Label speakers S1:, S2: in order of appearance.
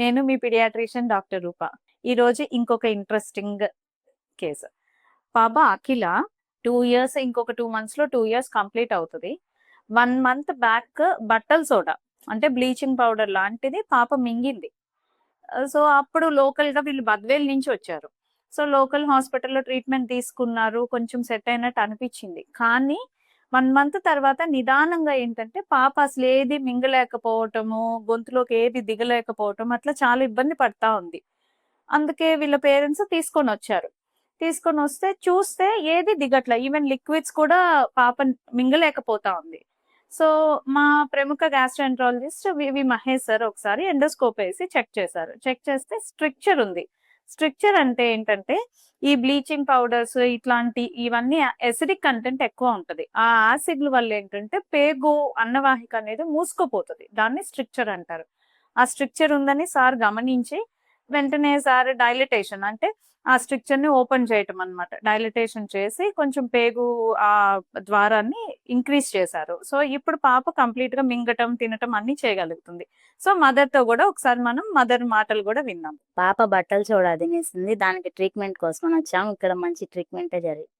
S1: నేను మీ paediatrician doctor రూప. ఈరోజు ఇంకొక ఇంట్రెస్టింగ్ కేసు. పాప అఖిల టూ ఇయర్స్ ఇంకొక టూ మంత్స్లో టూ ఇయర్స్ కంప్లీట్ అవుతుంది. వన్ మంత్ బ్యాక్ బట్టల సోడా అంటే బ్లీచింగ్ పౌడర్ లాంటిది పాప మింగింది. సో అప్పుడు లోకల్గా వీళ్ళు బద్వేల్ నుంచి వచ్చారు. సో లోకల్ హాస్పిటల్లో ట్రీట్మెంట్ తీసుకున్నారు కొంచెం సెట్ అయినట్టు అనిపించింది. కానీ వన్ మంత్ తర్వాత నిదానంగా ఏంటంటే పాప అసలు ఏది మింగలేకపోవటము గొంతులోకి ఏది దిగలేకపోవటం అట్లా చాలా ఇబ్బంది పడతా ఉంది. అందుకే వీళ్ళ పేరెంట్స్ తీసుకొని వచ్చారు తీసుకొని వస్తే చూస్తే ఏది దిగట్ల ఈవెన్ లిక్విడ్స్ కూడా పాప మింగలేకపోతా ఉంది. సో మా ప్రముఖ gastroenterologist V V Mahesh sir ఒకసారి ఎండోస్కోప్ వేసి చెక్ చేశారు. చెక్ చేస్తే స్ట్రిక్చర్ ఉంది. స్ట్రిక్చర్ అంటే ఏంటంటే ఈ బ్లీచింగ్ పౌడర్స్ ఇట్లాంటి ఇవన్నీ ఎసిడిక్ కంటెంట్ ఎక్కువ ఉంటది. ఆ యాసిడ్ల వల్ల ఏంటంటే పేగు అన్నవాహిక అనేది మూసుకుపోతుంది. దాన్ని స్ట్రిక్చర్ అంటారు. ఆ స్ట్రిక్చర్ ఉందని సార్ గమనించి వెంటనే సార్ డైలిటేషన్ అంటే ఆ స్ట్రిక్చర్ని ఓపెన్ చేయటం అన్నమాట. డైలిటేషన్ చేసి కొంచెం పేగు ఆ ద్వారాన్ని ఇంక్రీజ్ చేశారు. సో ఇప్పుడు పాప కంప్లీట్గా మింగటం తినటం అన్ని చేయగలుగుతుంది. సో మదర్తో కూడా ఒకసారి మనం మదర్ మాటలు కూడా విన్నాం.
S2: పాప బట్టలు చూడ తినేసింది దానికి ట్రీట్మెంట్ కోసం వచ్చాము ఇక్కడ మంచి ట్రీట్మెంటే జరిగింది.